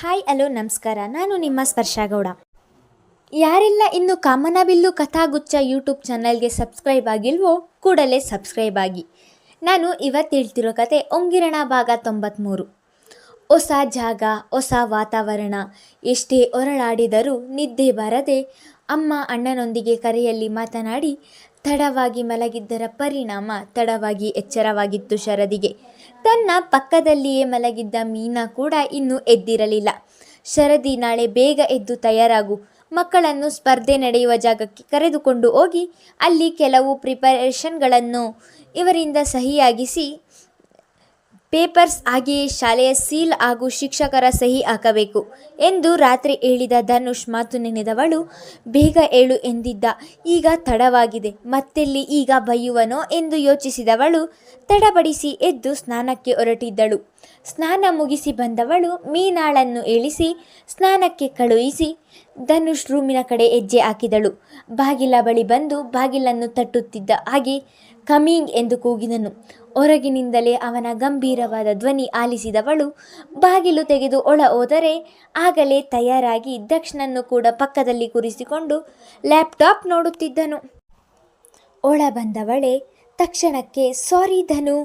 Hi, hello, ನಮಸ್ಕಾರ. ನಾನು ನಿಮ್ಮ ಸ್ಪರ್ಶಗೌಡ ಯಾರೆಲ್ಲ ಇನ್ನು ಕಾಮನಬಿಲ್ಲು ಕಥಾಗುಚ್ಚ ಯೂಟ್ಯೂಬ್ ಚಾನಲ್ಗೆ ಸಬ್ಸ್ಕ್ರೈಬ್ ಆಗಿಲ್ವೋ ಕೂಡಲೇ ಸಬ್ಸ್ಕ್ರೈಬ್ ಆಗಿ. ನಾನು ಇವತ್ತು ಹೇಳ್ತಿರೋ ಕತೆ ಒಂಗಿರಣ ಭಾಗ ತೊಂಬತ್ತ್ಮೂರು ಹೊಸ ಜಾಗ, ಹೊಸ ವಾತಾವರಣ. ಎಷ್ಟೇ ಹೊರಳಾಡಿದರೂ ನಿದ್ದೆ ಬಾರದೆ ಅಮ್ಮ ಅಣ್ಣನೊಂದಿಗೆ ಕರೆಯಲ್ಲಿ ಮಾತನಾಡಿ, ತಡವಾಗಿ ಮಲಗಿದ್ದರ ಪರಿಣಾಮ ತಡವಾಗಿ ಎಚ್ಚರವಾಗಿತ್ತು ಶರದಿಗೆ. ತನ್ನ ಪಕ್ಕದಲ್ಲಿಯೇ ಮಲಗಿದ್ದ ಮೀನಾ ಕೂಡ ಇನ್ನೂ ಎದ್ದಿರಲಿಲ್ಲ. ಶರದಿ ನಾಳೆ ಬೇಗ ಎದ್ದು ತಯಾರಾಗು. ಮಕ್ಕಳನ್ನು ಸ್ಪರ್ಧೆ ನಡೆಯುವ ಜಾಗಕ್ಕೆ ಕರೆದುಕೊಂಡು ಹೋಗಿ ಅಲ್ಲಿ ಕೆಲವು ಪ್ರಿಪರೇಷನ್ಗಳನ್ನು ಇವರಿಂದ ಸಹಿಯಾಗಿಸಿ ಪೇಪರ್ಸ್ ಹಾಗೆಯೇ ಶಾಲೆಯ ಸೀಲ್ ಹಾಗೂ ಶಿಕ್ಷಕರ ಸಹಿ ಹಾಕಬೇಕು ಎಂದು ರಾತ್ರಿ ಹೇಳಿದ ಧನುಷ್ ಮಾತು ನೆನೆದವಳು, ಬೇಗ ಏಳು ಎಂದಿದ್ದ ಈಗ ತಡವಾಗಿದೆ. ಮತ್ತೆಲ್ಲಿ ಈಗ ಬೈಯುವನೋ ಎಂದು ಯೋಚಿಸಿದವಳು, ತಡಬಡಿಸಿ ಎದ್ದು ಸ್ನಾನಕ್ಕೆ ಹೊರಟಿದ್ದಳು. ಸ್ನಾನ ಮುಗಿಸಿ ಬಂದವಳು ಮೀನಾಳನ್ನು ಇಳಿಸಿ ಸ್ನಾನಕ್ಕೆ ಕಳುಹಿಸಿ ಧನುಷ್ ರೂಮಿನ ಕಡೆ ಹೆಜ್ಜೆ ಹಾಕಿದಳು. ಬಾಗಿಲ ಬಳಿ ಬಂದು ಬಾಗಿಲನ್ನು ತಟ್ಟುತ್ತಿದ್ದ ಹಾಗೆ ಕಮಿಂಗ್ ಎಂದು ಕೂಗಿದನು. ಹೊರಗಿನಿಂದಲೇ ಅವನ ಗಂಭೀರವಾದ ಧ್ವನಿ ಆಲಿಸಿದವಳು ಬಾಗಿಲು ತೆಗೆದು ಒಳ ಹೋದರೆ ಆಗಲೇ ತಯಾರಾಗಿ ದಕ್ಷನನ್ನು ಕೂಡ ಪಕ್ಕದಲ್ಲಿ ಕೂರಿಸಿಕೊಂಡು ಲ್ಯಾಪ್ಟಾಪ್ ನೋಡುತ್ತಿದ್ದನು. ಒಳ ಬಂದವಳೆ ತಕ್ಷಣಕ್ಕೆ, ಸಾರಿ ಧನು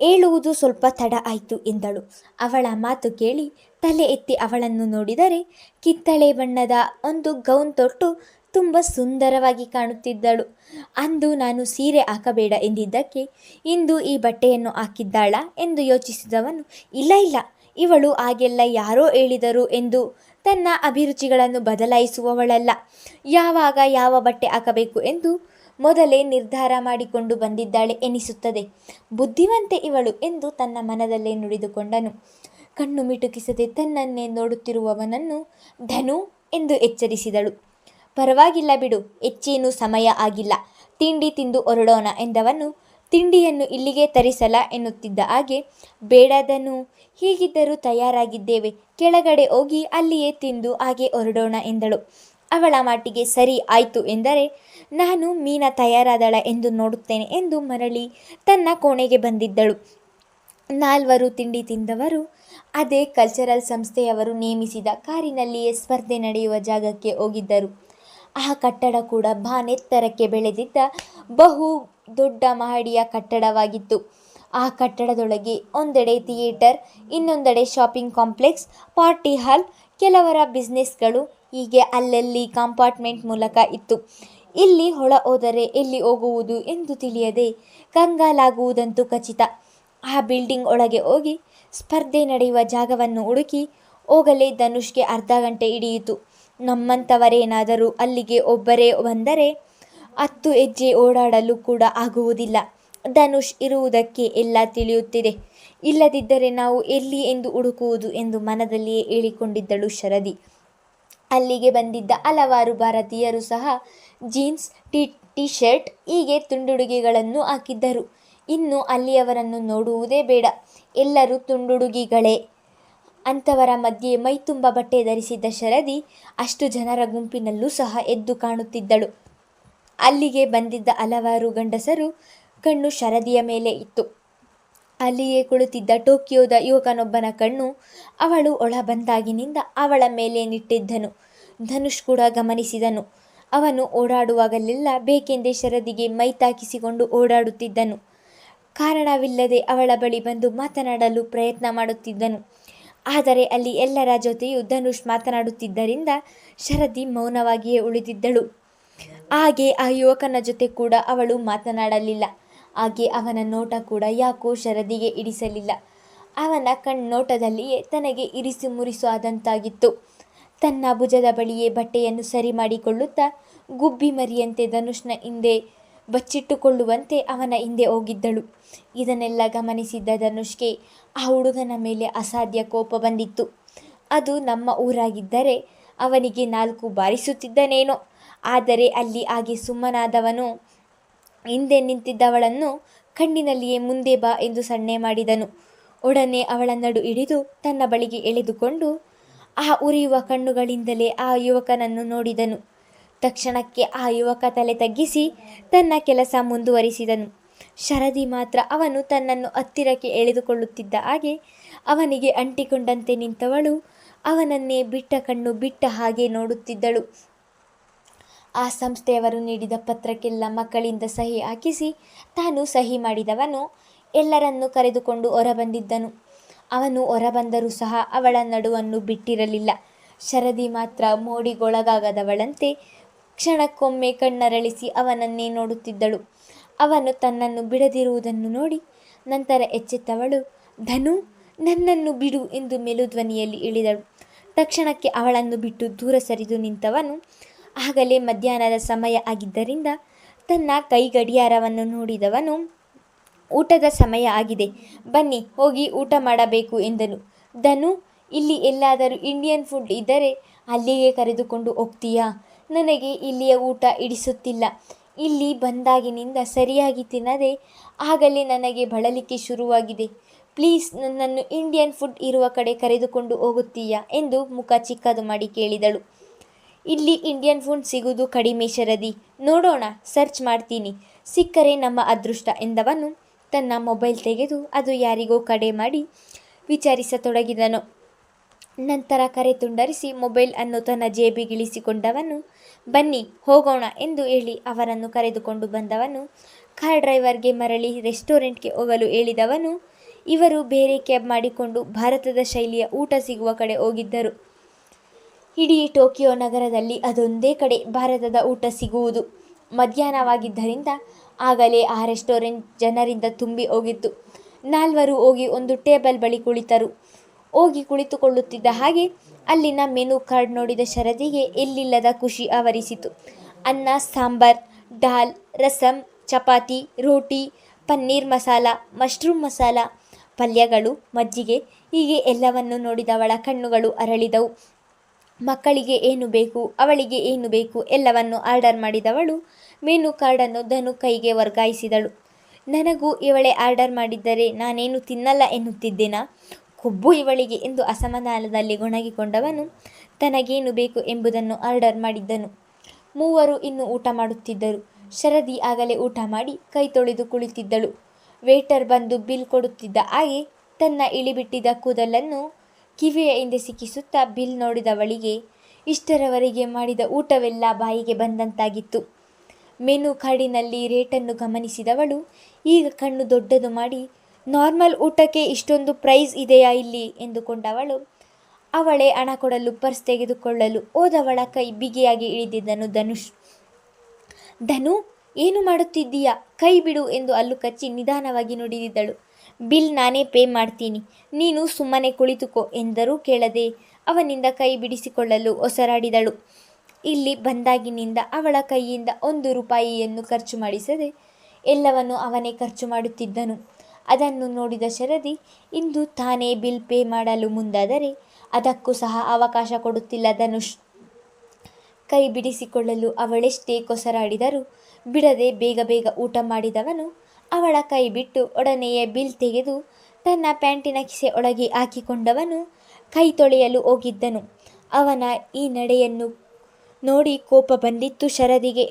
ಹೇಳುವುದು ಸ್ವಲ್ಪ ತಡ ಆಯಿತು ಎಂದಳು. ಅವಳ ಮಾತು ಕೇಳಿ ತಲೆ ಎತ್ತಿ ಅವಳನ್ನು ನೋಡಿದರೆ ಕಿತ್ತಳೆ ಬಣ್ಣದ ಒಂದು ಗೌನ್ ತೊಟ್ಟು ತುಂಬ ಸುಂದರವಾಗಿ ಕಾಣುತ್ತಿದ್ದಳು. ಅಂದು ನಾನು ಸೀರೆ ಹಾಕಬೇಡ ಎಂದಿದ್ದಕ್ಕೆ ಇಂದು ಈ ಬಟ್ಟೆಯನ್ನು ಹಾಕಿದ್ದಾಳ ಎಂದು ಯೋಚಿಸಿದವನು, ಇಲ್ಲ ಇಲ್ಲ, ಇವಳು ಹಾಗೆಲ್ಲ ಯಾರೋ ಹೇಳಿದರು ಎಂದು ತನ್ನ ಅಭಿರುಚಿಗಳನ್ನು ಬದಲಾಯಿಸುವವಳಲ್ಲ. ಯಾವಾಗ ಯಾವ ಬಟ್ಟೆ ಹಾಕಬೇಕು ಎಂದು ಮೊದಲೇ ನಿರ್ಧಾರ ಮಾಡಿಕೊಂಡು ಬಂದಿದ್ದಾಳೆ ಎನಿಸುತ್ತದೆ. ಬುದ್ಧಿವಂತೆ ಇವಳು ಎಂದು ತನ್ನ ಮನದಲ್ಲೇ ನುಡಿದುಕೊಂಡನು. ಕಣ್ಣು ಮಿಟುಕಿಸದೆ ತನ್ನನ್ನೇ ನೋಡುತ್ತಿರುವವನನ್ನು ಧನು ಎಂದು ಎಚ್ಚರಿಸಿದಳು. ಪರವಾಗಿಲ್ಲ ಬಿಡು ಹೆಚ್ಚೇನು ಸಮಯ ಆಗಿಲ್ಲ. ತಿಂಡಿ ತಿಂದು ಹೊರಡೋಣ ಎಂದವನು ತಿಂಡಿಯನ್ನು ಇಲ್ಲಿಗೆ ತರಿಸಲ ಎನ್ನುತ್ತಿದ್ದ ಹಾಗೆ ಬೇಡದನು ಹೀಗಿದ್ದರೂ ತಯಾರಾಗಿದ್ದೇವೆ. ಕೆಳಗಡೆ ಹೋಗಿ ಅಲ್ಲಿಯೇ ತಿಂದು ಹಾಗೆ ಹೊರಡೋಣ ಎಂದಳು. ಅವಳ ಮಾಟಿಗೆ ಸರಿ ಆಯಿತು ಎಂದರೆ, ನಾನು ಮೀನ ತಯಾರಾದಳ ಎಂದು ನೋಡುತ್ತೇನೆ ಎಂದು ಮರಳಿ ತನ್ನ ಕೋಣೆಗೆ ಬಂದಿದ್ದಳು. ನಾಲ್ವರು ತಿಂಡಿ ತಿಂದವರು, ಅದೇ ಕಲ್ಚರಲ್ ಸಂಸ್ಥೆಯವರು ನೇಮಿಸಿದ ಕಾರಿನಲ್ಲಿಯೇ ಸ್ಪರ್ಧೆ ನಡೆಯುವ ಜಾಗಕ್ಕೆ ಹೋಗಿದ್ದರು. ಆ ಕಟ್ಟಡ ಕೂಡ ಬಾನೆತ್ತರಕ್ಕೆ ಬೆಳೆದಿದ್ದ ಬಹು ದೊಡ್ಡ ಮಹಡಿಯ ಕಟ್ಟಡವಾಗಿತ್ತು. ಆ ಕಟ್ಟಡದೊಳಗೆ ಒಂದೆಡೆ ಥಿಯೇಟರ್, ಇನ್ನೊಂದೆಡೆ ಶಾಪಿಂಗ್ ಕಾಂಪ್ಲೆಕ್ಸ್, ಪಾರ್ಟಿ ಹಾಲ್, ಕೆಲವರ ಬಿಸ್ನೆಸ್ಗಳು ಹೀಗೆ ಅಲ್ಲಲ್ಲಿ ಕಂಪಾರ್ಟ್ಮೆಂಟ್ ಮೂಲಕ ಇತ್ತು. ಇಲ್ಲಿ ಹೊಳ ಹೋದರೆ ಎಲ್ಲಿ ಹೋಗುವುದು ಎಂದು ತಿಳಿಯದೆ ಕಂಗಾಲಾಗುವುದಂತೂ ಖಚಿತ. ಆ ಬಿಲ್ಡಿಂಗ್ ಒಳಗೆ ಹೋಗಿ ಸ್ಪರ್ಧೆ ನಡೆಯುವ ಜಾಗವನ್ನು ಹುಡುಕಿ ಹೋಗಲೇ ಧನುಷ್ಗೆ ಅರ್ಧ ಗಂಟೆ ಹಿಡಿಯಿತು. ನಮ್ಮಂಥವರೇನಾದರೂ ಅಲ್ಲಿಗೆ ಒಬ್ಬರೇ ಬಂದರೆ ಹತ್ತು ಹೆಜ್ಜೆ ಓಡಾಡಲು ಕೂಡ ಆಗುವುದಿಲ್ಲ. ಧನುಷ್ ಇರುವುದಕ್ಕೆ ಎಲ್ಲ ತಿಳಿಯುತ್ತಿದೆ. ಇಲ್ಲದಿದ್ದರೆ ನಾವು ಎಲ್ಲಿ ಎಂದು ಹುಡುಕುವುದು ಎಂದು ಮನದಲ್ಲಿಯೇ ಹೇಳಿಕೊಂಡಿದ್ದಳು ಶರದಿ. ಅಲ್ಲಿಗೆ ಬಂದಿದ್ದ ಹಲವಾರು ಭಾರತೀಯರು ಸಹ ಜೀನ್ಸ್, ಟಿ ಟಿ ಶರ್ಟ್ ಹೀಗೆ ತುಂಡುಡುಗೆಗಳನ್ನು ಹಾಕಿದ್ದರು. ಇನ್ನು ಅಲ್ಲಿಯವರನ್ನು ನೋಡುವುದೇ ಬೇಡ. ಎಲ್ಲರೂ ತುಂಡುಡುಗಿಗಳೇ. ಅಂಥವರ ಮಧ್ಯೆ ಮೈತುಂಬ ಬಟ್ಟೆ ಧರಿಸಿದ್ದ ಶರದಿ ಅಷ್ಟು ಜನರ ಗುಂಪಿನಲ್ಲೂ ಸಹ ಎದ್ದು ಕಾಣುತ್ತಿದ್ದಳು. ಅಲ್ಲಿಗೆ ಬಂದಿದ್ದ ಹಲವಾರು ಗಂಡಸರು ಕಣ್ಣು ಶರದಿಯ ಮೇಲೆ ಇತ್ತು. ಅಲ್ಲಿಯೇ ಕುಳಿತಿದ್ದ ಟೋಕಿಯೋದ ಯುವಕನೊಬ್ಬನ ಕಣ್ಣು ಅವಳು ಒಳ ಬಂದಾಗಿನಿಂದ ಅವಳ ಮೇಲೆ ನಿಟ್ಟಿದ್ದನು. ಧನುಷ್ ಕೂಡ ಗಮನಿಸಿದನು. ಅವನು ಓಡಾಡುವಾಗಲೆಲ್ಲ ಬೇಕೆಂದೇ ಶರದಿಗೆ ಮೈ ತಾಕಿಸಿಕೊಂಡು ಓಡಾಡುತ್ತಿದ್ದನು. ಕಾರಣವಿಲ್ಲದೆ ಅವಳ ಬಳಿ ಬಂದು ಮಾತನಾಡಲು ಪ್ರಯತ್ನ ಮಾಡುತ್ತಿದ್ದನು. ಆದರೆ ಅಲ್ಲಿ ಎಲ್ಲರ ಜೊತೆಯೂ ಧನುಷ್ ಮಾತನಾಡುತ್ತಿದ್ದರಿಂದ ಶರದಿ ಮೌನವಾಗಿಯೇ ಉಳಿದಿದ್ದಳು. ಹಾಗೆ ಆ ಯುವಕನ ಜೊತೆ ಕೂಡ ಅವಳು ಮಾತನಾಡಲಿಲ್ಲ. ಹಾಗೆ ಅವನ ನೋಟ ಕೂಡ ಯಾಕೋ ಶರದಿಗೆ ಇಡಿಸಲಿಲ್ಲ. ಅವನ ಕಣ್ಣೋಟದಲ್ಲಿಯೇ ತನಗೆ ಇರಿಸು ಮುರಿಸು ಆದಂತಾಗಿತ್ತು. ತನ್ನ ಭುಜದ ಬಳಿಯೇ ಬಟ್ಟೆಯನ್ನು ಸರಿ ಮಾಡಿಕೊಳ್ಳುತ್ತಾ ಗುಬ್ಬಿ ಮರಿಯಂತೆ ಧನುಷ್ನ ಹಿಂದೆ ಬಚ್ಚಿಟ್ಟುಕೊಳ್ಳುವಂತೆ ಅವನ ಹಿಂದೆ ಹೋಗಿದ್ದಳು. ಇದನ್ನೆಲ್ಲ ಗಮನಿಸಿದ್ದ ಧನುಷ್ಗೆ ಆ ಹುಡುಗನ ಮೇಲೆ ಅಸಾಧ್ಯ ಕೋಪ ಬಂದಿತ್ತು. ಅದು ನಮ್ಮ ಊರಾಗಿದ್ದರೆ ಅವನಿಗೆ ನಾಲ್ಕು ಬಾರಿಸುತ್ತಿದ್ದನೇನೋ ಆದರೆ ಅಲ್ಲಿ ಹಾಗೆ ಸುಮ್ಮನಾದವನು ಹಿಂದೆ ನಿಂತಿದ್ದವಳನ್ನು ಕಣ್ಣಿನಲ್ಲಿಯೇ ಮುಂದೆ ಬಾ ಎಂದು ಸನ್ನೆ ಮಾಡಿದನು. ಒಡನೆ ಅವಳ ನಡು ಹಿಡಿದು ತನ್ನ ಬಳಿಗೆ ಎಳೆದುಕೊಂಡು ಆ ಉರಿಯುವ ಕಣ್ಣುಗಳಿಂದಲೇ ಆ ಯುವಕನನ್ನು ನೋಡಿದನು. ತಕ್ಷಣಕ್ಕೆ ಆ ಯುವಕ ತಲೆ ತಗ್ಗಿಸಿ ತನ್ನ ಕೆಲಸ ಮುಂದುವರಿಸಿದನು. ಶರದಿ ಮಾತ್ರ ಅವನು ತನ್ನನ್ನು ಹತ್ತಿರಕ್ಕೆ ಎಳೆದುಕೊಳ್ಳುತ್ತಿದ್ದ ಹಾಗೆ ಅವನಿಗೆ ಅಂಟಿಕೊಂಡಂತೆ ನಿಂತವಳು ಅವನನ್ನೇ ಬಿಟ್ಟ ಕಣ್ಣು ಬಿಟ್ಟ ಹಾಗೆ ನೋಡುತ್ತಿದ್ದಳು. ಆ ಸಂಸ್ಥೆಯವರು ನೀಡಿದ ಪತ್ರಕ್ಕೆಲ್ಲ ಮಕ್ಕಳಿಂದ ಸಹಿ ಹಾಕಿಸಿ ತಾನು ಸಹಿ ಮಾಡಿದವನು ಎಲ್ಲರನ್ನು ಕರೆದುಕೊಂಡು ಹೊರಬಂದಿದ್ದನು. ಅವನು ಹೊರಬಂದರೂ ಸಹ ಅವಳ ನಡುವನ್ನು ಬಿಟ್ಟಿರಲಿಲ್ಲ. ಶರದಿ ಮಾತ್ರ ಮೋಡಿಗೊಳಗಾಗದವಳಂತೆ ಕ್ಷಣಕ್ಕೊಮ್ಮೆ ಕಣ್ಣರಳಿಸಿ ಅವನನ್ನೇ ನೋಡುತ್ತಿದ್ದಳು. ಅವನು ತನ್ನನ್ನು ಬಿಡದಿರುವುದನ್ನು ನೋಡಿ ನಂತರ ಎಚ್ಚೆತ್ತವಳು, ಧನು, ನನ್ನನ್ನು ಬಿಡು ಎಂದು ಮೆಲುಧ್ವನಿಯಲ್ಲಿ ಇಳಿದಳು. ತಕ್ಷಣಕ್ಕೆ ಅವಳನ್ನು ಬಿಟ್ಟು ದೂರ ಸರಿದು ನಿಂತವನು ಆಗಲೇ ಮಧ್ಯಾಹ್ನದ ಸಮಯ ಆಗಿದ್ದರಿಂದ ತನ್ನ ಕೈ ಗಡಿಯಾರವನ್ನು ನೋಡಿದವನು, ಊಟದ ಸಮಯ ಆಗಿದೆ, ಬನ್ನಿ ಹೋಗಿ ಊಟ ಮಾಡಬೇಕು ಎಂದನು. ಧನು, ಇಲ್ಲಿ ಎಲ್ಲಾದರೂ ಇಂಡಿಯನ್ ಫುಡ್ ಇದ್ದರೆ ಅಲ್ಲಿಗೆ ಕರೆದುಕೊಂಡು ಹೋಗ್ತೀಯಾ? ನನಗೆ ಇಲ್ಲಿಯ ಊಟ ಇಡಿಸುತ್ತಿಲ್ಲ. ಇಲ್ಲಿ ಬಂದಾಗಿನಿಂದ ಸರಿಯಾಗಿ ತಿನ್ನದೆ ಆಗಲೇ ನನಗೆ ಬಳಲಿಕ್ಕೆ ಶುರುವಾಗಿದೆ. ಪ್ಲೀಸ್ ನನ್ನನ್ನು ಇಂಡಿಯನ್ ಫುಡ್ ಇರುವ ಕಡೆ ಕರೆದುಕೊಂಡು ಹೋಗುತ್ತೀಯಾ? ಎಂದು ಮುಖ ಚಿಕ್ಕದು ಮಾಡಿ ಕೇಳಿದಳು. ಇಲ್ಲಿ ಇಂಡಿಯನ್ ಫುಡ್ ಸಿಗುವುದು ಕಡಿಮೆ ಶರದಿ. ನೋಡೋಣ ಸರ್ಚ್ ಮಾಡ್ತೀನಿ. ಸಿಕ್ಕರೆ ನಮ್ಮ ಅದೃಷ್ಟ ಎಂದವನು ತನ್ನ ಮೊಬೈಲ್ ತೆಗೆದು ಅದು ಯಾರಿಗೋ ಕಡೆ ಮಾಡಿ ವಿಚಾರಿಸತೊಡಗಿದನು. ನಂತರ ಕರೆ ತುಂಡರಿಸಿ ಮೊಬೈಲ್ ಅನ್ನು ತನ್ನ ಜೇಬಿಗಿಳಿಸಿಕೊಂಡವನು, ಬನ್ನಿ ಹೋಗೋಣ ಎಂದು ಹೇಳಿ ಅವರನ್ನು ಕರೆದುಕೊಂಡು ಬಂದವನು ಕಾರ್ ಡ್ರೈವರ್ಗೆ ಮರಳಿ ರೆಸ್ಟೋರೆಂಟ್ಗೆ ಹೋಗಲು ಹೇಳಿದವನು, ಇವರು ಬೇರೆ ಕ್ಯಾಬ್ ಮಾಡಿಕೊಂಡು ಭಾರತದ ಶೈಲಿಯ ಊಟ ಸಿಗುವ ಕಡೆ ಹೋಗಿದ್ದರು. ಇಡೀ ಟೋಕಿಯೋ ನಗರದಲ್ಲಿ ಅದೊಂದೇ ಕಡೆ ಭಾರತದ ಊಟ ಸಿಗುವುದು. ಮಧ್ಯಾಹ್ನವಾಗಿದ್ದರಿಂದ ಆಗಲೇ ಆ ರೆಸ್ಟೋರೆಂಟ್ ಜನರಿಂದ ತುಂಬಿ ಹೋಗಿತ್ತು. ನಾಲ್ವರು ಹೋಗಿ ಒಂದು ಟೇಬಲ್ ಬಳಿ ಕುಳಿತರು. ಹೋಗಿ ಕುಳಿತುಕೊಳ್ಳುತ್ತಿದ್ದ ಹಾಗೆ ಅಲ್ಲಿನ ಮೆನು ಕಾರ್ಡ್ ನೋಡಿದ ಶರದಿಗೆ ಎಲ್ಲಿಲ್ಲದ ಖುಷಿ ಆವರಿಸಿತು. ಅನ್ನ, ಸಾಂಬಾರ್ ದಾಲ್ ರಸಂ, ಚಪಾತಿ, ರೋಟಿ, ಪನ್ನೀರ್ ಮಸಾಲ, ಮಶ್ರೂಮ್ ಮಸಾಲ, ಪಲ್ಯಗಳು, ಮಜ್ಜಿಗೆ ಹೀಗೆ ಎಲ್ಲವನ್ನು ನೋಡಿದವಳ ಕಣ್ಣುಗಳು ಅರಳಿದವು. ಮಕ್ಕಳಿಗೆ ಏನು ಬೇಕು, ಅವಳಿಗೆ ಏನು ಬೇಕು ಎಲ್ಲವನ್ನು ಆರ್ಡರ್ ಮಾಡಿದವಳು ಮೆನು ಕಾರ್ಡನ್ನು ಧನು ಕೈಗೆ ವರ್ಗಾಯಿಸಿದಳು. ನನಗೂ ಇವಳೆ ಆರ್ಡರ್ ಮಾಡಿದ್ದರೆ ನಾನೇನು ತಿನ್ನಲ್ಲ ಎನ್ನುತ್ತಿದ್ದೇನಾ? ಕೊಬ್ಬು ಇವಳಿಗೆ ಎಂದು ಅಸಮಾಧಾನದಲ್ಲಿ ಗೊಣಗಿಕೊಂಡವನು ತನಗೇನು ಬೇಕು ಎಂಬುದನ್ನು ಆರ್ಡರ್ ಮಾಡಿದ್ದನು. ಮೂವರು ಇನ್ನು ಊಟ ಮಾಡುತ್ತಿದ್ದರು. ಶರದಿ ಆಗಲೇ ಊಟ ಮಾಡಿ ಕೈ ತೊಳೆದು ಕುಳಿತಿದ್ದಳು. ವೇಟರ್ ಬಂದು ಬಿಲ್ ಕೊಡುತ್ತಿದ್ದ ಹಾಗೆ ತನ್ನ ಇಳಿಬಿಟ್ಟಿದ್ದ ಕೂದಲನ್ನು ಕಿವಿಯ ಹಿಂದೆ ಸಿಕ್ಕಿಸುತ್ತಾ ಬಿಲ್ ನೋಡಿದವಳಿಗೆ, ಇಷ್ಟರವರೆಗೆ ಮಾಡಿದ ಊಟವೆಲ್ಲ ಬಾಯಿಗೆ ಬಂದಂತಾಗಿತ್ತು. ಮೆನು ಕಾರ್ಡಿನಲ್ಲಿ ರೇಟನ್ನು ಗಮನಿಸಿದವಳು, ಈಗ ಕಣ್ಣು ದೊಡ್ಡದು ಮಾಡಿ, ನಾರ್ಮಲ್ ಊಟಕ್ಕೆ ಇಷ್ಟೊಂದು ಪ್ರೈಸ್ ಇದೆಯಾ ಇಲ್ಲಿ? ಎಂದುಕೊಂಡವಳು. ಅವಳೇ ಹಣ ಕೊಡಲು ಪರ್ಸ್ ತೆಗೆದುಕೊಳ್ಳಲು ಹೋದವಳ ಕೈ ಬಿಗಿಯಾಗಿ ಇಳಿದಿದ್ದನು ಧನುಷ್. ಧನು, ಏನು ಮಾಡುತ್ತಿದ್ದೀಯಾ? ಕೈ ಬಿಡು ಎಂದು ಅಲ್ಲು ಕಚ್ಚಿ ನಿಧಾನವಾಗಿ ನುಡಿದಿದ್ದಳು. ಬಿಲ್ ನಾನೇ ಪೇ ಮಾಡ್ತೀನಿ. ನೀನು ಸುಮ್ಮನೆ ಕುಳಿತುಕೋ ಎಂದರೂ ಕೇಳದೆ ಅವನಿಂದ ಕೈ ಬಿಡಿಸಿಕೊಳ್ಳಲು ಒಸರಾಡಿದಳು. ಇಲ್ಲಿ ಬಂದಾಗಿನಿಂದ ಅವಳ ಕೈಯಿಂದ ಒಂದು ರೂಪಾಯಿಯನ್ನು ಖರ್ಚು ಮಾಡಿಸದೆ ಎಲ್ಲವನ್ನು ಅವನೇ ಖರ್ಚು ಮಾಡುತ್ತಿದ್ದನು. ಅದನ್ನು ನೋಡಿದ ಶರದಿ, ಇಂದು ತಾನೇ ಬಿಲ್ ಪೇ ಮಾಡಲು ಮುಂದಾದರೆ ಅದಕ್ಕೂ ಸಹ ಅವಕಾಶ ಕೊಡುತ್ತಿಲ್ಲ ಧನುಷ್. ಕೈ ಬಿಡಿಸಿಕೊಳ್ಳಲು ಅವಳೆಷ್ಟೇ ಕೊಸರಾಡಿದರೂ ಬಿಡದೆ ಬೇಗ ಬೇಗ ಊಟ ಮಾಡಿದವನು ಅವಳ ಕೈ ಬಿಟ್ಟು ಒಡನೆಯೇ ಬಿಲ್ ತೆಗೆದು ತನ್ನ ಪ್ಯಾಂಟಿನ ಕಿಸೆ ಒಳಗೆ ಹಾಕಿಕೊಂಡವನು ಕೈ ತೊಳೆಯಲು ಹೋಗಿದ್ದನು. ಅವನ ಈ ನಡೆಯನ್ನು ನೋಡಿ ಕೋಪ ಬಂದಿತ್ತು ಶರದಿಗೆ.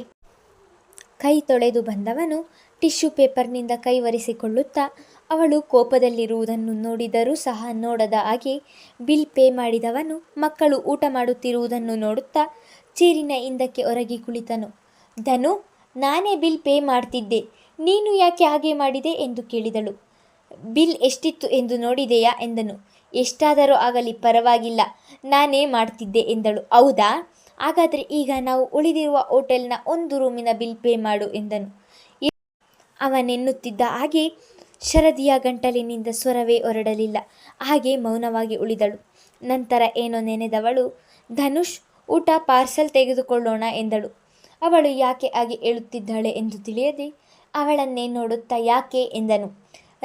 ಕೈ ತೊಳೆದು ಬಂದವನು ಟಿಶ್ಯೂ ಪೇಪರ್ನಿಂದ ಕೈ ಒರೆಸಿಕೊಳ್ಳುತ್ತಾ ಅವಳು ಕೋಪದಲ್ಲಿರುವುದನ್ನು ನೋಡಿದರೂ ಸಹ ನೋಡದ ಹಾಗೆ ಬಿಲ್ ಪೇ ಮಾಡಿದವನು ಮಕ್ಕಳು ಊಟ ಮಾಡುತ್ತಿರುವುದನ್ನು ನೋಡುತ್ತಾ ಚೀರಿನ ಹಿಂದಕ್ಕೆ ಹೊರಗಿ ಕುಳಿತನು. ಧನು, ನಾನೇ ಬಿಲ್ ಪೇ ಮಾಡ್ತಿದ್ದೆ. ನೀನು ಯಾಕೆ ಹಾಗೆ ಮಾಡಿದೆ ಎಂದು ಕೇಳಿದಳು. ಬಿಲ್ ಎಷ್ಟಿತ್ತು ಎಂದು ನೋಡಿದೆಯಾ ಎಂದನು. ಎಷ್ಟಾದರೂ ಆಗಲಿ ಪರವಾಗಿಲ್ಲ, ನಾನೇ ಮಾಡ್ತಿದ್ದೆ ಎಂದಳು. ಹೌದಾ? ಹಾಗಾದರೆ ಈಗ ನಾವು ಉಳಿದಿರುವ ಹೋಟೆಲ್ನ ಒಂದು ರೂಮಿನ ಬಿಲ್ ಪೇ ಮಾಡು ಎಂದನು. ಅವನೆನ್ನುತ್ತಿದ್ದ ಹಾಗೆ ಶರದಿಯ ಗಂಟಲಿನಿಂದ ಸ್ವರವೇ ಹೊರಡಲಿಲ್ಲ. ಹಾಗೆ ಮೌನವಾಗಿ ಉಳಿದಳು. ನಂತರ ಏನೋ ನೆನೆದವಳು, ಧನುಷ್, ಊಟ ಪಾರ್ಸಲ್ ತೆಗೆದುಕೊಳ್ಳೋಣ ಎಂದಳು. ಅವಳು ಯಾಕೆ ಹಾಗೆ ಹೇಳುತ್ತಿದ್ದಾಳೆ ಎಂದು ತಿಳಿಯದೆ ಅವಳನ್ನೇ ನೋಡುತ್ತಾ ಯಾಕೆ ಎಂದನು.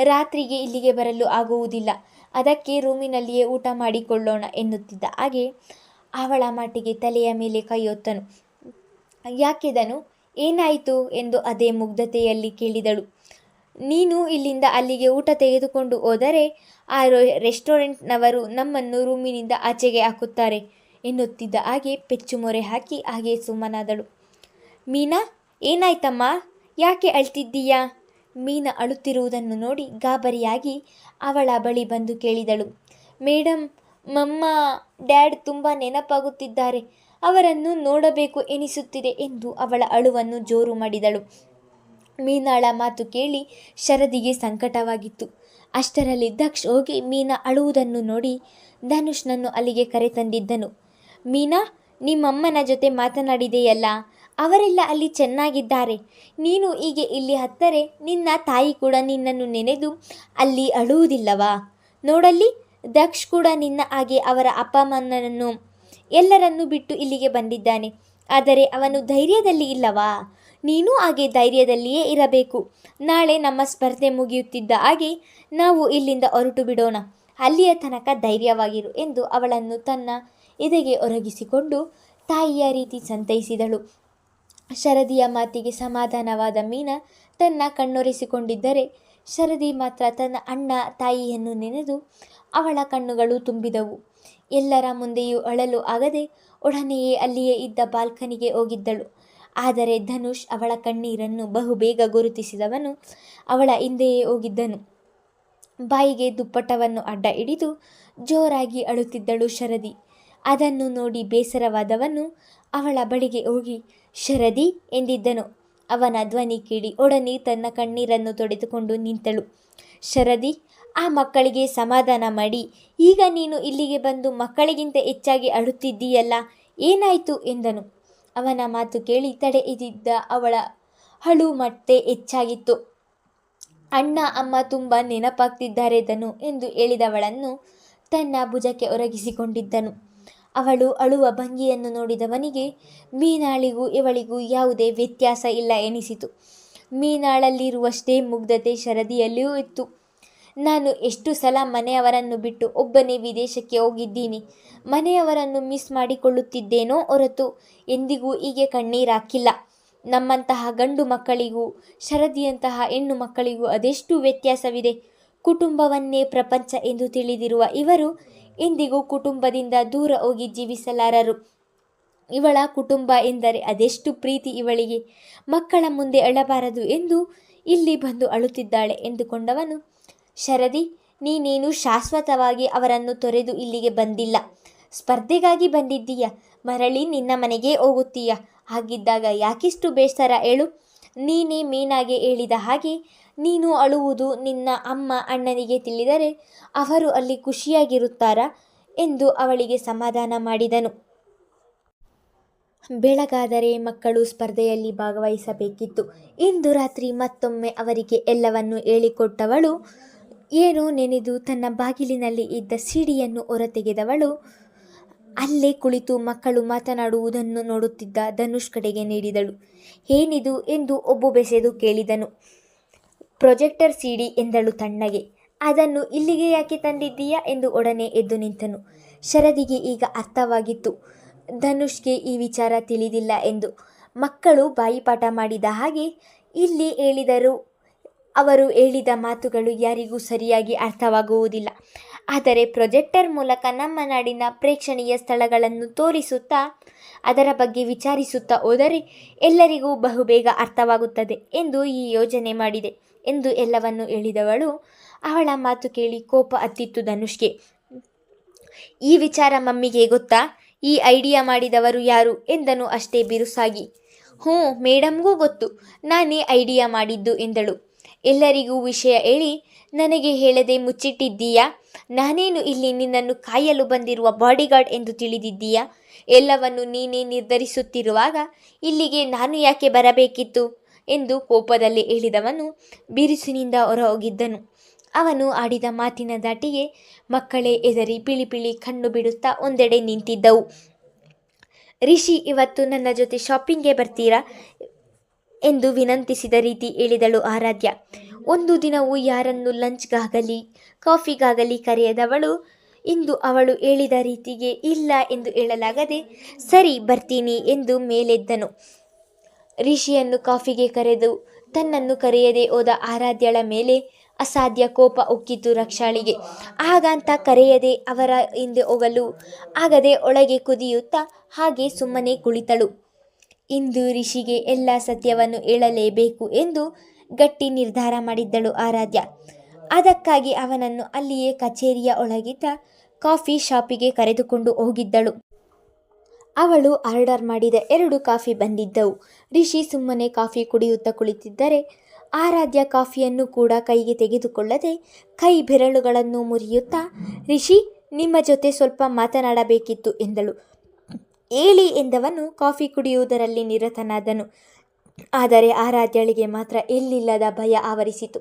ರಾತ್ರಿಗೆ ಇಲ್ಲಿಗೆ ಬರಲು ಆಗುವುದಿಲ್ಲ. ಅದಕ್ಕೆ ರೂಮಿನಲ್ಲಿಯೇ ಊಟ ಮಾಡಿಕೊಳ್ಳೋಣ ಎನ್ನುತ್ತಿದ್ದ. ಹಾಗೆ ಅವಳ ಮಾಟಿಗೆ ತಲೆಯ ಮೇಲೆ ಕೈಯೊತ್ತನು ಯಾಕೆದನು ಏನಾಯಿತು ಎಂದು ಅದೇ ಮುಗ್ಧತೆಯಲ್ಲಿ ಕೇಳಿದಳು. ನೀನು ಇಲ್ಲಿಂದ ಅಲ್ಲಿಗೆ ಊಟ ತೆಗೆದುಕೊಂಡು ಹೋದರೆ ಆ ರೆಸ್ಟೋರೆಂಟ್ನವರು ನಮ್ಮನ್ನು ರೂಮಿನಿಂದ ಆಚೆಗೆ ಹಾಕುತ್ತಾರೆ ಎನ್ನುತ್ತಿದ್ದ. ಹಾಗೆ ಪೆಚ್ಚು ಮೊರೆ ಹಾಕಿ ಹಾಗೆ ಸುಮ್ಮನಾದಳು. ಮೀನಾ, ಏನಾಯ್ತಮ್ಮ? ಯಾಕೆ ಅಳ್ತಿದ್ದೀಯಾ? ಮೀನಾ ಅಳುತ್ತಿರುವುದನ್ನು ನೋಡಿ ಗಾಬರಿಯಾಗಿ ಅವಳ ಬಳಿ ಬಂದು ಕೇಳಿದಳು. ಮೇಡಮ್ ಮಮ್ಮ, ಡ್ಯಾಡ್ ತುಂಬ ನೆನಪಾಗುತ್ತಿದ್ದಾರೆ. ಅವರನ್ನು ನೋಡಬೇಕು ಎನಿಸುತ್ತಿದೆ ಎಂದು ಅವಳ ಅಳುವನ್ನು ಜೋರು ಮಾಡಿದಳು. ಮೀನಾಳ ಮಾತು ಕೇಳಿ ಶರದಿಗೆ ಸಂಕಟವಾಗಿತ್ತು. ಅಷ್ಟರಲ್ಲಿ ದಕ್ಷ್ ಹೋಗಿ ಮೀನಾ ಅಳುವುದನ್ನು ನೋಡಿ ಧನುಷ್ನನ್ನು ಅಲ್ಲಿಗೆ ಕರೆತಂದಿದ್ದನು. ಮೀನಾ, ನಿಮ್ಮಮ್ಮನ ಜೊತೆ ಮಾತನಾಡಿದೆಯಲ್ಲ ಅವರೆಲ್ಲ ಅಲ್ಲಿ ಚೆನ್ನಾಗಿದ್ದಾರೆ. ನೀನು ಹೀಗೆ ಇಲ್ಲಿ ಹತ್ತರೆ ನಿನ್ನ ತಾಯಿ ಕೂಡ ನಿನ್ನನ್ನು ನೆನೆದು ಅಲ್ಲಿ ಅಳುವುದಿಲ್ಲವಾ? ನೋಡಲ್ಲಿ, ದಕ್ಷ್ ಕೂಡ ನಿನ್ನ ಹಾಗೆ ಅವರ ಅಪ್ಪ ಅಮ್ಮನನ್ನು ಎಲ್ಲರನ್ನೂ ಬಿಟ್ಟು ಇಲ್ಲಿಗೆ ಬಂದಿದ್ದಾನೆ. ಆದರೆ ಅವನು ಧೈರ್ಯದಲ್ಲಿ ಇಲ್ಲವಾ? ನೀನು ಹಾಗೆ ಧೈರ್ಯದಲ್ಲಿಯೇ ಇರಬೇಕು. ನಾಳೆ ನಮ್ಮ ಸ್ಪರ್ಧೆ ಮುಗಿಯುತ್ತಿದ್ದ ಹಾಗೆ ನಾವು ಇಲ್ಲಿಂದ ಹೊರಟು ಬಿಡೋಣ. ಅಲ್ಲಿಯ ತನಕ ಧೈರ್ಯವಾಗಿರು ಎಂದು ಅವಳನ್ನು ತನ್ನ ಎದೆಗೆ ಒರಗಿಸಿಕೊಂಡು ತಾಯಿಯ ರೀತಿ ಸಂತೈಸಿದಳು. ಶರದಿಯ ಮಾತಿಗೆ ಸಮಾಧಾನವಾದ ಮೀನಾ ತನ್ನ ಕಣ್ಣೊರೆಸಿಕೊಂಡಿದ್ದರೆ, ಶರದಿ ಮಾತ್ರ ತನ್ನ ಅಣ್ಣ ತಾಯಿಯನ್ನು ನೆನೆದು ಅವಳ ಕಣ್ಣುಗಳು ತುಂಬಿದವು. ಎಲ್ಲರ ಮುಂದೆಯೂ ಅಳಲು ಆಗದೆ ಒಡನೆಯೇ ಅಲ್ಲಿಯೇ ಇದ್ದ ಬಾಲ್ಕನಿಗೆ ಹೋಗಿದ್ದಳು. ಆದರೆ ಧನುಷ್ ಅವಳ ಕಣ್ಣೀರನ್ನು ಬಹುಬೇಗ ಗುರುತಿಸಿದವನು ಅವಳ ಹಿಂದೆಯೇ ಹೋಗಿದ್ದನು. ಬಾಯಿಗೆ ದುಪ್ಪಟ್ಟವನ್ನು ಅಡ್ಡ ಹಿಡಿದು ಜೋರಾಗಿ ಅಳುತ್ತಿದ್ದಳು ಶರದಿ. ಅದನ್ನು ನೋಡಿ ಬೇಸರವಾದವನು ಅವಳ ಬಳಿಗೆ ಹೋಗಿ ಶರದಿ ಎಂದಿದ್ದನು. ಅವನ ಧ್ವನಿ ಕೇಳಿ ಒಡನೆ ತನ್ನ ಕಣ್ಣೀರನ್ನು ತೊಡೆದುಕೊಂಡು ನಿಂತಳು. ಶರದಿ, ಆ ಮಕ್ಕಳಿಗೆ ಸಮಾಧಾನ ಮಾಡಿ, ಈಗ ನೀನು ಇಲ್ಲಿಗೆ ಬಂದು ಮಕ್ಕಳಿಗಿಂತ ಹೆಚ್ಚಾಗಿ ಅಳುತ್ತಿದ್ದೀಯಲ್ಲ, ಏನಾಯಿತು ಎಂದನು. ಅವನ ಮಾತು ಕೇಳಿ ತಡೆ ಇದ್ದಿದ್ದ ಅವಳ ಹಳು ಮತ್ತೆ ಹೆಚ್ಚಾಗಿತ್ತು. ಅಣ್ಣ, ಅಮ್ಮ ತುಂಬ ನೆನಪಾಗ್ತಿದ್ದಾರೆ ಧನು ಎಂದು ಹೇಳಿದವಳನ್ನು ತನ್ನ ಭುಜಕ್ಕೆ ಒರಗಿಸಿಕೊಂಡಿದ್ದನು. ಅವಳು ಅಳುವ ಭಂಗಿಯನ್ನು ನೋಡಿದವನಿಗೆ ಮೀನಾಳಿಗೂ ಇವಳಿಗೂ ಯಾವುದೇ ವ್ಯತ್ಯಾಸ ಇಲ್ಲ ಎನಿಸಿತು. ಮೀನಾಳಲ್ಲಿರುವಷ್ಟೇ ಮುಗ್ಧತೆ ಶರದಿಯಲ್ಲಿಯೂ ಇತ್ತು. ನಾನು ಎಷ್ಟು ಸಲ ಮನೆಯವರನ್ನು ಬಿಟ್ಟು ಒಬ್ಬನೇ ವಿದೇಶಕ್ಕೆ ಹೋಗಿದ್ದೀನಿ. ಮನೆಯವರನ್ನು ಮಿಸ್ ಮಾಡಿಕೊಳ್ಳುತ್ತಿದ್ದೇನೋ ಹೊರತು ಎಂದಿಗೂ ಹೀಗೆ ಕಣ್ಣೀರಾಕಿಲ್ಲ ನಮ್ಮಂತಹ ಗಂಡು ಮಕ್ಕಳಿಗೂ, ಶರದಿಯಂತಹ ಹೆಣ್ಣು ಮಕ್ಕಳಿಗೂ ಅದೆಷ್ಟು ವ್ಯತ್ಯಾಸವಿದೆ. ಕುಟುಂಬವನ್ನೇ ಪ್ರಪಂಚ ಎಂದು ತಿಳಿದಿರುವ ಇವರು ಎಂದಿಗೂ ಕುಟುಂಬದಿಂದ ದೂರ ಹೋಗಿ ಜೀವಿಸಲಾರರು. ಇವಳ ಕುಟುಂಬ ಎಂದರೆ ಅದೆಷ್ಟು ಪ್ರೀತಿ ಇವಳಿಗೆ. ಮಕ್ಕಳ ಮುಂದೆ ಅಳಬಾರದು ಎಂದು ಇಲ್ಲಿ ಬಂದು ಅಳುತ್ತಿದ್ದಾಳೆ ಎಂದುಕೊಂಡವನು, ಶರದಿ, ನೀನೇನು ಶಾಶ್ವತವಾಗಿ ಅವರನ್ನು ತೊರೆದು ಇಲ್ಲಿಗೆ ಬಂದಿಲ್ಲ. ಸ್ಪರ್ಧೆಗಾಗಿ ಬಂದಿದ್ದೀಯ. ಮರಳಿ ನಿನ್ನ ಮನೆಗೆ ಹೋಗುತ್ತೀಯ ಹಾಗಿದ್ದಾಗ, ಯಾಕಿಷ್ಟು ಬೇಸರ, ಹೇಳು. ನೀನೇ ಮೀನಾಗೆ ಹೇಳಿದ ಹಾಗೆ ನೀನು ಅಳುವುದು ನಿನ್ನ ಅಮ್ಮ ಅಣ್ಣನಿಗೆ ತಿಳಿದರೆ ಅವರು ಅಲ್ಲಿ ಖುಷಿಯಾಗಿರುತ್ತಾರಾ ಎಂದು ಅವಳಿಗೆ ಸಮಾಧಾನ ಮಾಡಿದನು. ಬೆಳಗಾದರೆ ಮಕ್ಕಳು ಸ್ಪರ್ಧೆಯಲ್ಲಿ ಭಾಗವಹಿಸಬೇಕಿತ್ತು. ಇಂದು ರಾತ್ರಿ ಮತ್ತೊಮ್ಮೆ ಅವರಿಗೆ ಎಲ್ಲವನ್ನು ಹೇಳಿಕೊಟ್ಟವಳು, ಏನೋ ನೆನೆದು ತನ್ನ ಬಾಗಿಲಿನಲ್ಲಿ ಇದ್ದ ಸಿಡಿಯನ್ನು ಹೊರತೆಗೆದವಳು? ಅಲ್ಲೇ ಕುಳಿತು ಮಕ್ಕಳು ಮಾತನಾಡುವುದನ್ನು ನೋಡುತ್ತಿದ್ದ ಧನುಷ್ ಕಡೆಗೆ ನೀಡಿದಳು. ಏನಿದು? ಎಂದು ಒಬ್ಬು ಬೆಸೆದು ಕೇಳಿದನು. ಪ್ರೊಜೆಕ್ಟರ್ ಸಿಡಿ ಎಂದಳು ತಣ್ಣಗೆ. ಅದನ್ನು ಇಲ್ಲಿಗೆ ಯಾಕೆ ತಂದಿದ್ದೀಯಾ ಎಂದು ಒಡನೆ ಎದ್ದು ನಿಂತನು. ಶರದಿಗೆ ಈಗ ಅರ್ಥವಾಗಿತ್ತು. ಧನುಷ್ಗೆ ಈ ವಿಚಾರ ತಿಳಿದಿಲ್ಲ ಎಂದು. ಮಕ್ಕಳು ಬಾಯಿಪಾಠ ಮಾಡಿದ ಹಾಗೆ ಇಲ್ಲಿ ಹೇಳಿದರು ಅವರು ಹೇಳಿದ ಮಾತುಗಳು ಯಾರಿಗೂ ಸರಿಯಾಗಿ ಅರ್ಥವಾಗುವುದಿಲ್ಲ. ಆದರೆ ಪ್ರೊಜೆಕ್ಟರ್ ಮೂಲಕ ನಮ್ಮ ನಾಡಿನ ಪ್ರೇಕ್ಷಣೀಯ ಸ್ಥಳಗಳನ್ನು ತೋರಿಸುತ್ತಾ, ಅದರ ಬಗ್ಗೆ ವಿಚಾರಿಸುತ್ತಾ ಹೋದರೆ ಎಲ್ಲರಿಗೂ ಬಹುಬೇಗ ಅರ್ಥವಾಗುತ್ತದೆ ಎಂದು ಈ ಯೋಜನೆ ಮಾಡಿದೆ. ಎಂದು ಎಲ್ಲವನ್ನು ಹೇಳಿದವಳು. ಅವಳ ಮಾತು ಕೇಳಿ ಕೋಪ ಅತ್ತಿತ್ತು ಧನುಷ್ಗೆ. ಈ ವಿಚಾರ ಮಮ್ಮಿಗೆ ಗೊತ್ತಾ? ಈ ಐಡಿಯಾ ಮಾಡಿದವರು ಯಾರು? ಎಂದನು ಅಷ್ಟೇ ಬಿರುಸಾಗಿ. ಹ್ಞೂ, ಮೇಡಮ್ಗೂ ಗೊತ್ತು. ನಾನೇ ಐಡಿಯಾ ಮಾಡಿದ್ದು ಎಂದಳು. ಎಲ್ಲರಿಗೂ ವಿಷಯ ಹೇಳಿ, ನನಗೆ ಹೇಳದೆ ಮುಚ್ಚಿಟ್ಟಿದ್ದೀಯಾ? ನಾನೇನು ಇಲ್ಲಿ ನಿನ್ನನ್ನು ಕಾಯಲು ಬಂದಿರುವ ಬಾಡಿಗಾರ್ಡ್ ಎಂದು ತಿಳಿದಿದ್ದೀಯಾ? ಎಲ್ಲವನ್ನು ನೀನೇ ನಿರ್ಧರಿಸುತ್ತಿರುವಾಗ ಇಲ್ಲಿಗೆ ನಾನು ಯಾಕೆ ಬರಬೇಕಿತ್ತು? ಎಂದು ಕೋಪದಲ್ಲಿ ಹೇಳಿದವನು ಬಿರುಸಿನಿಂದ ಹೊರಹೋಗಿದ್ದನು. ಅವನು ಆಡಿದ ಮಾತಿನ ದಾಟಿಗೆ ಮಕ್ಕಳೇ ಎದರಿ ಪಿಳಿ ಕಣ್ಣು ಬಿಡುತ್ತಾ ಒಂದೆಡೆ ನಿಂತಿದ್ದವು. ರಿಷಿ, ಇವತ್ತು ನನ್ನ ಜೊತೆ ಶಾಪಿಂಗ್ಗೆ ಬರ್ತೀರಾ? ಎಂದು ವಿನಂತಿಸಿದ ರೀತಿ ಹೇಳಿದಳು ಆರಾಧ್ಯ. ಒಂದು ದಿನವೂ ಯಾರನ್ನು ಲಂಚ್ಗಾಗಲಿ, ಕಾಫಿಗಾಗಲಿ ಕರೆಯದವಳು, ಇಂದು ಅವಳು ಹೇಳಿದ ರೀತಿಗೆ ಇಲ್ಲ ಎಂದು ಹೇಳಲಾಗದೆ ಸರಿ ಬರ್ತೀನಿ ಎಂದು ಮೇಲೆದ್ದನು. ರಿಷಿಯನ್ನು ಕಾಫಿಗೆ ಕರೆದು ತನ್ನನ್ನು ಕರೆಯದೆ ಹೋದ ಆರಾಧ್ಯಳ ಮೇಲೆ ಅಸಾಧ್ಯ ಕೋಪ ಉಕ್ಕಿತು ರಕ್ಷಾಳಿಗೆ. ಹಾಗಂತ ಕರೆಯದೆ ಅವರ ಹಿಂದೆ ಹೋಗಲು, ಆಗದೆ ಒಳಗೆ ಕುದಿಯುತ್ತಾ ಹಾಗೆ ಸುಮ್ಮನೆ ಕುಳಿತಳು. ಇಂದು ರಿಷಿಗೆ ಎಲ್ಲ ಸತ್ಯವನ್ನು ಹೇಳಲೇಬೇಕು ಎಂದು ಗಟ್ಟಿ ನಿರ್ಧಾರ ಮಾಡಿದ್ದಳು ಆರಾಧ್ಯ. ಅದಕ್ಕಾಗಿ ಅವನನ್ನು ಅಲ್ಲಿಯೇ ಕಚೇರಿಯ ಒಳಗಿದ್ದ ಕಾಫಿ ಶಾಪಿಗೆ ಕರೆದುಕೊಂಡು ಹೋಗಿದ್ದಳು. ಅವಳು ಆರ್ಡರ್ ಮಾಡಿದ ಎರಡು ಕಾಫಿ ಬಂದಿದ್ದವು. ರಿಷಿ ಸುಮ್ಮನೆ ಕಾಫಿ ಕುಡಿಯುತ್ತಾ ಕುಳಿತಿದ್ದರೆ ಆರಾಧ್ಯ ಕಾಫಿಯನ್ನು ಕೂಡ ಕೈಗೆ ತೆಗೆದುಕೊಳ್ಳದೆ ಕೈ ಬೆರಳುಗಳನ್ನು ಮುರಿಯುತ್ತಾ, ರಿಷಿ, ನಿಮ್ಮ ಜೊತೆ ಸ್ವಲ್ಪ ಮಾತನಾಡಬೇಕಿತ್ತು ಎಂದಳು. ಹೇಳಿ ಎಂದವನು ಕಾಫಿ ಕುಡಿಯುವುದರಲ್ಲಿ ನಿರತನಾದನು. ಆದರೆ ಆರಾಧ್ಯಳಿಗೆ ಮಾತ್ರ ಎಲ್ಲಿಲ್ಲದ ಭಯ ಆವರಿಸಿತು.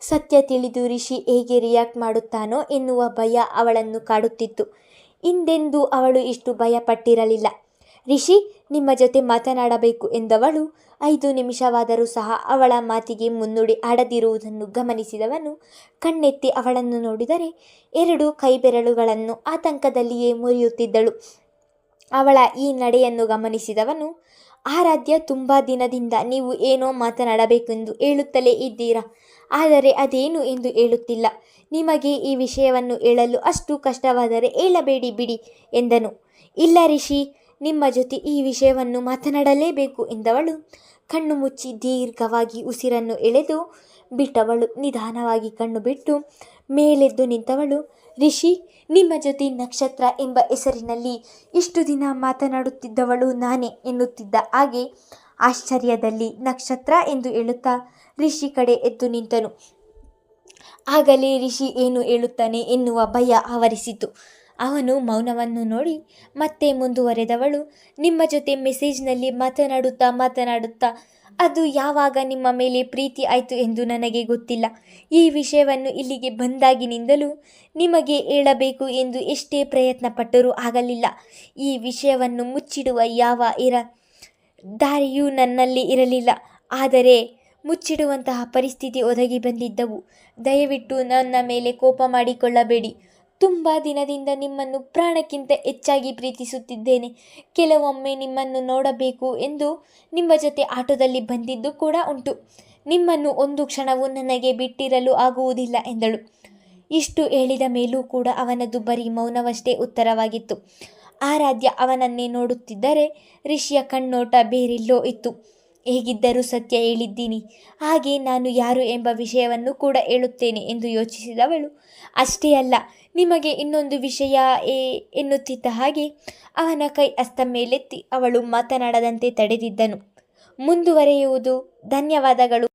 ಸತ್ಯ ತಿಳಿದು ರಿಷಿ ಹೇಗೆ ರಿಯಾಕ್ಟ್ ಮಾಡುತ್ತಾನೋ ಎನ್ನುವ ಭಯ ಅವಳನ್ನು ಕಾಡುತ್ತಿತ್ತು. ಹಿಂದೆಂದೂ ಅವಳು ಇಷ್ಟು ಭಯಪಟ್ಟಿರಲಿಲ್ಲ. ರಿಷಿ, ನಿಮ್ಮ ಜೊತೆ ಮಾತನಾಡಬೇಕು ಎಂದವಳು, ಐದು ನಿಮಿಷವಾದರೂ ಸಹ ಅವಳ ಮಾತಿಗೆ ಮುನ್ನುಡಿ ಆಡದಿರುವುದನ್ನು ಗಮನಿಸಿದವನು, ಕಣ್ಣೆತ್ತಿ ಅವಳನ್ನು ನೋಡಿದರೆ ಎರಡು ಕೈಬೆರಳುಗಳನ್ನು ಆತಂಕದಲ್ಲಿಯೇ ಮುರಿಯುತ್ತಿದ್ದಳು. ಅವಳ ಈ ನಡೆಯನ್ನು ಗಮನಿಸಿದವನು, ಆರಾಧ್ಯ, ತುಂಬ ದಿನದಿಂದ ನೀವು ಏನೋ ಮಾತನಾಡಬೇಕೆಂದು ಹೇಳುತ್ತಲೇ ಇದ್ದೀರಾ? ಆದರೆ ಅದೇನು ಎಂದು ಹೇಳುತ್ತಿಲ್ಲ. ನಿಮಗೆ ಈ ವಿಷಯವನ್ನು ಹೇಳಲು ಅಷ್ಟು ಕಷ್ಟವಾದರೆ ಹೇಳಬೇಡಿ ಬಿಡಿ ಎಂದನು. ಇಲ್ಲ ರಿಷಿ, ನಿಮ್ಮ ಜೊತೆ ಈ ವಿಷಯವನ್ನು ಮಾತನಾಡಲೇಬೇಕು ಎಂದವಳು. ಕಣ್ಣು ಮುಚ್ಚಿ ದೀರ್ಘವಾಗಿ ಉಸಿರನ್ನು ಎಳೆದು ಬಿಟ್ಟವಳು. ನಿಧಾನವಾಗಿ ಕಣ್ಣು ಬಿಟ್ಟು ಮೇಲೆದ್ದು ನಿಂತವಳು. ರಿಷಿ, ನಿಮ್ಮ ಜೊತೆ ನಕ್ಷತ್ರ ಎಂಬ ಹೆಸರಿನಲ್ಲಿ ಇಷ್ಟು ದಿನ ಮಾತನಾಡುತ್ತಿದ್ದವಳು ನಾನೇ ಎನ್ನುತ್ತಿದ್ದ ಹಾಗೆ ಆಶ್ಚರ್ಯದಲ್ಲಿ ನಕ್ಷತ್ರ ಎಂದು ಹೇಳುತ್ತಾ ಋಷಿ ಕಡೆ ಎದ್ದು ನಿಂತನು. ಆಗಲೇ ಋಷಿ ಏನು ಹೇಳುತ್ತಾನೆ ಎನ್ನುವ ಭಯ ಆವರಿಸಿತು. ಅವನು ಮೌನವನ್ನು ನೋಡಿ ಮತ್ತೆ ಮುಂದುವರೆದವಳು. ನಿಮ್ಮ ಜೊತೆ ಮೆಸೇಜ್ನಲ್ಲಿ ಮಾತನಾಡುತ್ತಾ ಮಾತನಾಡುತ್ತಾ, ಅದು ಯಾವಾಗ ನಿಮ್ಮ ಮೇಲೆ ಪ್ರೀತಿ ಆಯಿತು ಎಂದು ನನಗೆ ಗೊತ್ತಿಲ್ಲ. ಈ ವಿಷಯವನ್ನು ಇಲ್ಲಿಗೆ ಬಂದಾಗಿನಿಂದಲೂ ನಿಮಗೆ ಹೇಳಬೇಕು ಎಂದು ಎಷ್ಟೇ ಪ್ರಯತ್ನ ಪಟ್ಟರೂ ಆಗಲಿಲ್ಲ. ಈ ವಿಷಯವನ್ನು ಮುಚ್ಚಿಡುವ ಯಾವ ಇರ ದಾರಿಯೂ ನನ್ನಲ್ಲಿ ಇರಲಿಲ್ಲ, ಆದರೆ ಮುಚ್ಚಿಡುವಂತಹ ಪರಿಸ್ಥಿತಿ ಒದಗಿ ಬಂದಿದ್ದವು. ದಯವಿಟ್ಟು ನನ್ನ ಮೇಲೆ ಕೋಪ ಮಾಡಿಕೊಳ್ಳಬೇಡಿ. ತುಂಬ ದಿನದಿಂದ ನಿಮ್ಮನ್ನು ಪ್ರಾಣಕ್ಕಿಂತ ಹೆಚ್ಚಾಗಿ ಪ್ರೀತಿಸುತ್ತಿದ್ದೇನೆ. ಕೆಲವೊಮ್ಮೆ ನಿಮ್ಮನ್ನು ನೋಡಬೇಕು ಎಂದು ನಿಮ್ಮ ಜೊತೆ ಆಟೋದಲ್ಲಿ ಬಂದಿದ್ದು ಕೂಡ ಉಂಟು. ನಿಮ್ಮನ್ನು ಒಂದು ಕ್ಷಣವು ನನಗೆ ಬಿಟ್ಟಿರಲು ಆಗುವುದಿಲ್ಲ ಎಂದಳು. ಇಷ್ಟು ಹೇಳಿದ ಮೇಲೂ ಕೂಡ ಅವನದು ಬರೀ ಮೌನವಷ್ಟೇ ಉತ್ತರವಾಗಿತ್ತು. ಆರಾಧ್ಯ ಅವನನ್ನೇ ನೋಡುತ್ತಿದ್ದರೆ ರಿಷಿಯ ಕಣ್ಣೋಟ ಬೇರೆಲ್ಲೋ ಇತ್ತು. ಹೇಗಿದ್ದರೂ ಸತ್ಯ ಹೇಳಿದ್ದೀನಿ. ಹಾಗೆ ನಾನು ಯಾರು ಎಂಬ ವಿಷಯವನ್ನು ಕೂಡ ಹೇಳುತ್ತೇನೆ ಎಂದು ಯೋಚಿಸಿದವಳು. ಅಷ್ಟೇ ಅಲ್ಲ, ನಿಮಗೆ ಇನ್ನೊಂದು ವಿಷಯ ಏ ಎನ್ನುತ್ತಿದ್ದ ಹಾಗೆ ಅವನ ಕೈ ಅಸ್ತ ಮೇಲೆತ್ತಿ ಅವಳು ಮಾತನಾಡದಂತೆ ತಡೆದಿದ್ದನು. ಮುಂದುವರೆಯುವುದು. ಧನ್ಯವಾದಗಳು.